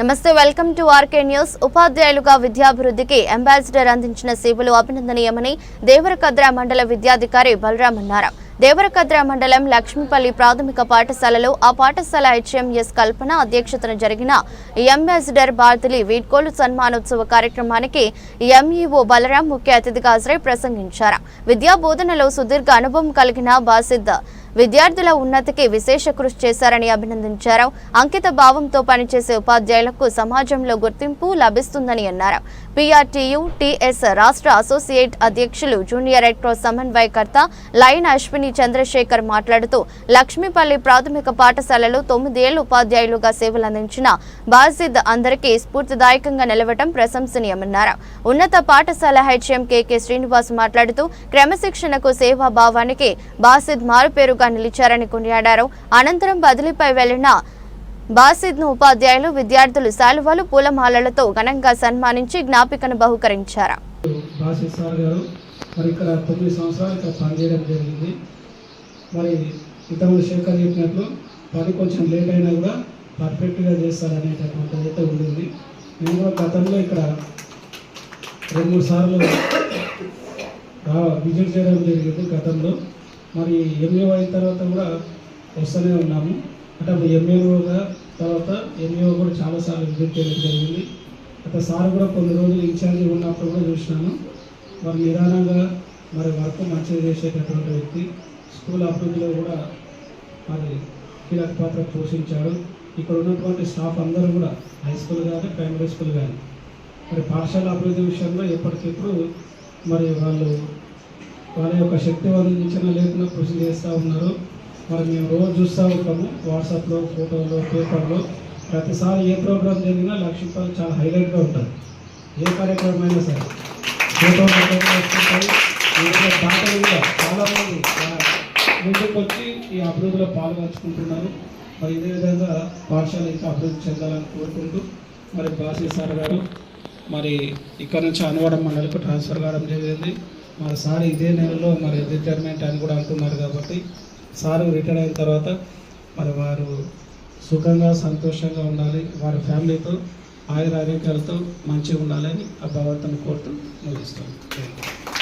నమస్తే welcome to RK news. ఉపాధ్యాయులుగా విద్యాభివృద్ధికి ambassador అందించిన సేవలు అభినందనీయమని దేవరకద్ర మండల విద్యాధికారి బలరాం అన్నారు. దేవరకద్ర మండలం లక్ష్మీపల్లి ప్రాథమిక పాఠశాలలో ఆ పాఠశాల హెచ్ఎంఎస్ కల్పన అధ్యక్షతన జరిగిన అంబాసిడర్ భారతిలి వీడ్కోలు సన్మానోత్సవ కార్యక్రమానికి ఎంఈఓ బలరాం ముఖ్య అతిథిగా హాజరై ప్రసంగించారు. విద్యా బోధనలో సుదీర్ఘ అనుభవం కలిగిన బాసిద్ విద్యార్థుల ఉన్నతికి విశేష కృషి చేశారని అభినందించారు. అంకిత భావంతో పనిచేసే ఉపాధ్యాయులకు సమాజంలో గుర్తింపు లభిస్తుందని అన్నారు. పిఆర్టీయు టిఎస్ రాష్ట్ర అసోసియేట్ అధ్యక్షులు జూనియర్ రెడ్ క్రాస్ సమన్వయకర్త లైన్ అశ్విని చంద్రశేఖర్ మాట్లాడుతూ లక్ష్మీపల్లి ప్రాథమిక పాఠశాలలో తొమ్మిదేళ్ళు ఉపాధ్యాయులుగా సేవలందించిన బాసిద్ అందరికీ స్ఫూర్తిదాయకంగా నిలవటం ప్రశంసనీయమన్నారు. ఉన్నత పాఠశాల హెచ్ఎం కెకె శ్రీనివాస్ మాట్లాడుతూ క్రమశిక్షణకు సేవాభావానికి బాసిద్ మారుపేరు మారుపేరుగా నిలిచారని కొనియాడారు. అనంతరం బదిలీపై వెళ్ళిన బాసిద్ను ఉపాధ్యాయులు విద్యార్థులు శాలువాలు పూలమాలలతో ఘనంగా సన్మానించి జ్ఞాపికను బహుకరించారు. మరి ఇక్కడ తొమ్మిది సంవత్సరాలు ఇక్కడ పనిచేయడం జరిగింది. మరి ఇంతకుముందు శేఖర్ చెప్పినట్లు పని కొంచెం లేట్ అయినా కూడా పర్ఫెక్ట్గా చేస్తారనేటటువంటి అయితే ఉండింది. నేను కూడా గతంలో ఇక్కడ రెండు మూడు సార్లు విజిట్ చేయడం జరిగింది గతంలో. మరి ఎంఏ అయిన తర్వాత కూడా వస్తూనే ఉన్నాము. అంటే అప్పుడు ఎంఏఓగా తర్వాత ఎంఏఓ కూడా చాలాసార్లు విజిట్ చేయడం జరిగింది. అక్కడ సార్ కూడా కొన్ని రోజులు ఇన్ఛార్జి ఉన్నప్పుడు కూడా చూసినాను. మరి నిదానంగా మరి వర్క్ మంచిగా చేసేటటువంటి వ్యక్తి. స్కూల్ అభివృద్ధిలో కూడా మరి కీలక పాత్ర పోషించాడు. ఇక్కడ ఉన్నటువంటి స్టాఫ్ అందరూ కూడా హై స్కూల్ కానీ ప్రైమరీ స్కూల్ కానీ మరి పాఠశాల అభివృద్ధి విషయంలో ఎప్పటికెప్పుడు మరి వాళ్ళు వాళ్ళ యొక్క శక్తి వందించిన లేకుండా కృషి చేస్తూ ఉన్నారు. మరి మేము రోజు చూస్తూ ఉంటాము. వాట్సాప్లో ఫోటోలో పేపర్లో. ప్రతిసారి ఏ ప్రోగ్రామ్ జరిగినా లక్ష్మీపాలు చాలా హైలైట్గా ఉంటుంది ఏ కార్యక్రమం అయినా సరే. ఫోటోలు ఫోటోలు కూడా చాలామంది ముందుకు వచ్చి ఈ అభివృద్ధిలో పాల్గొచ్చుకుంటున్నారు. మరి ఇదే విధంగా పాఠశాల ఇంకా అభివృద్ధి చెందాలని కోరుకుంటూ మరి బాసీ సార్ గారు మరి ఇక్కడ నుంచి అనువాడం మండలికి ట్రాన్స్ఫర్ కావడం జరిగింది. మరి సార్ ఇదే నెలలో మరి రిటైర్మెంట్ అని కూడా అంటున్నారు కాబట్టి సార్ రిటైర్ అయిన తర్వాత మరి వారు సుఖంగా సంతోషంగా ఉండాలి. వారి ఫ్యామిలీతో ఆయుర ఆరోగ్యాలతో మంచిగా ఉండాలని ఆ భగవంతుని కోరుతూ ముగిస్తాను థ్యాంక్ యూ